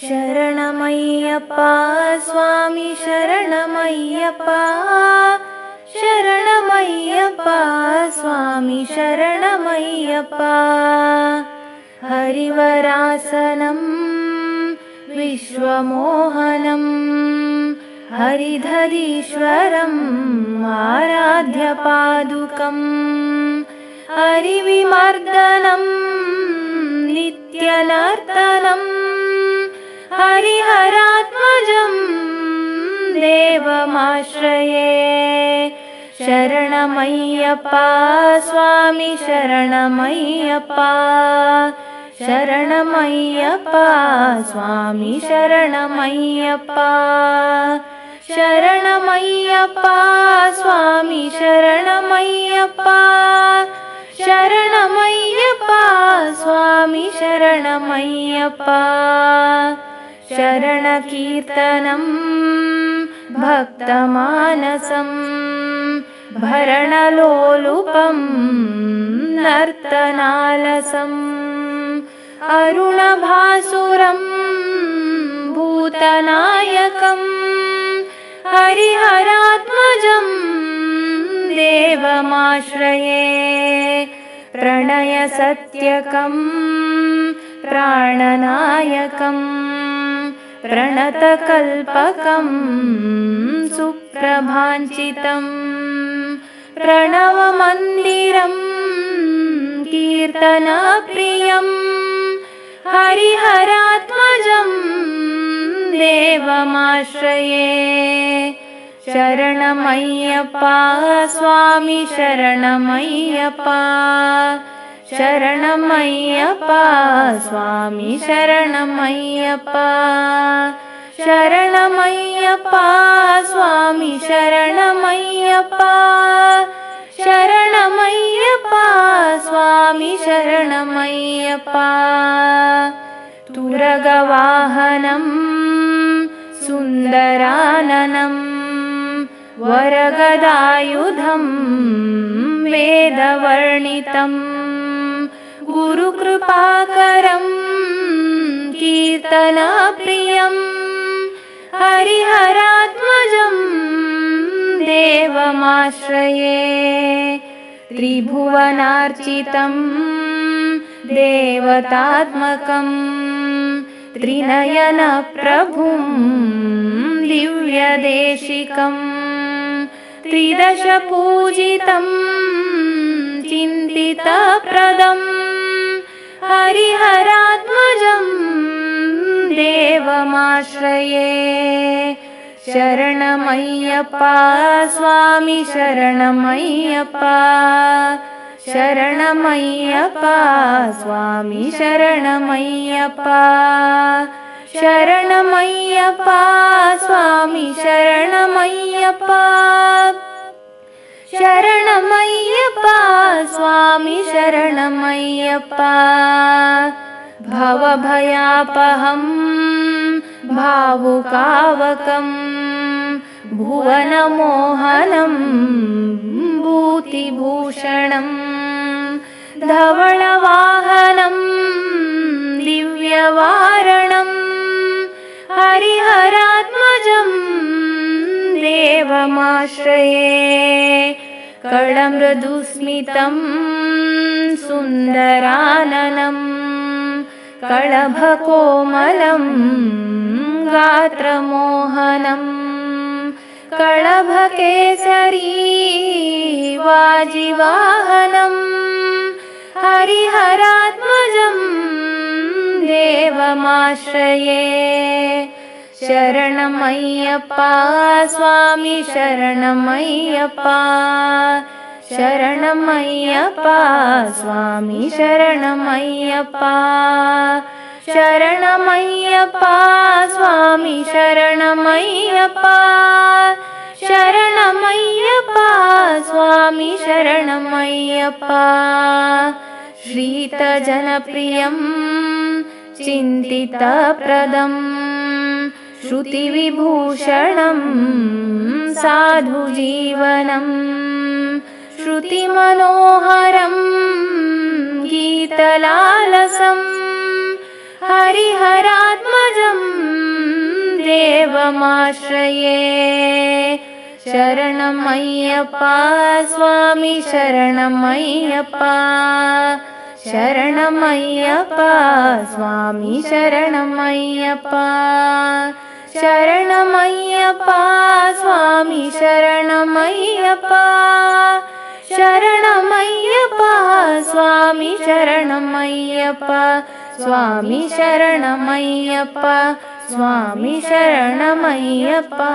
शरणमय्यप्पा स्वामी शरणमय्यप्पा शरणमय्यप्पा स्वामी शरणमय्यप्पा हरिवरासनं विश्वमोहनम् हरिधरीश्वरम् आराध्यपादुकम् हरिविमर्दनम् नित्यनर्तनम् हरिहरात्मजम् देवमाश्रये। शरणमय्यप्पा स्वामी शरणमय्यप्पा। शरणमय्यप्पा स्वामी शरणमय्यप्पा। शरणमय्यप्पा स्वामी शरणमय्यप्पा। शरणमय्यप्पा स्वामी शरणमय्यप्पा शरणकीर्तनम् भक्तमानसम् भरणलोलुपम् नर्तनालसम् अरुणभासुरम् भूतनायकम् हरिहरात्मजम् देवमाश्रये प्रणयसत्यकम् प्राणनायकम् प्रणतकल्पकम् सुप्रभाञ्चितम् प्रणवमन्दिरम् कीर्तनप्रियम् हरिहरात्मजम् देवमाश्रये शरणमय्यप्पा स्वामी शरणमय्यप्पा शरणमय्यप्पा स्वामी शरणमय्यप्पा शरणमय्यप्पा स्वामी शरणमय्यप्पा शरणमय्यप्पा स्वामी शरणमय्यप्पा तुरगवाहनम् सुन्दराननम् वरगदायुधम् वेदवर्णितम् गुरुकृपाकरम् कीर्तनप्रियम् हरिहरात्मजम् देवमाश्रये त्रिभुवनार्चितम् देवतात्मकम् त्रिनयनप्रभुम् दिव्यदेशिकम् त्रिदशपूजितम् चिन्तितप्रदम् हरिहरात्मजम् देवमाश्रये। शरणमय्यप्पा स्वामी शरणमय्यप्पा। शरणमय्यप्पा स्वामी शरणमय्यप्पा। शरणमय्यप्पा स्वामी शरणमय्यप्पा शरणमय्यप्पा स्वामी शरणमय्यप्पा भवभयापहम् भावुकावकम् भुवनमोहनम् भूतिभूषणम् धवळवाहनम् दिव्यवारणम् हरिहरात्मजम् देवमाश्रये कळमृदुस्मितम् सुन्दराननम् कळभकोमलम् गात्रमोहनम् कळभकेसरी वाजिवाहनम् हरिहरात्मजम् देवमाश्रये शरणमय्यप्पा स्वामी शरणमय्यप्पा शरणमय्यप्पा स्वामी शरणमय्यप्पा शरणमय्यप्पा स्वामी शरणमय्यप्पा शरणमय्यप्पा स्वामी शरणमय्यप्पा श्रीतजनप्रियम् चिन्तितप्रदम् श्रुतिविभूषणम् साधुजीवनम् श्रुतिमनोहरम् गीतलालसम् हरिहरात्मजं देवमाश्रये शरणमय्यप्पा स्वामी शरणमय्यप्पा शरणमय्यप्पा स्वामी शरणमय्यप्पा शरणमय्यप्पा स्वामी शरणमय्यप्पा शरणमय्यप्पा स्वामी शरणमय्यप्पा स्वामी शरणमय्यप्पा स्वामी शरणमय्यप्पा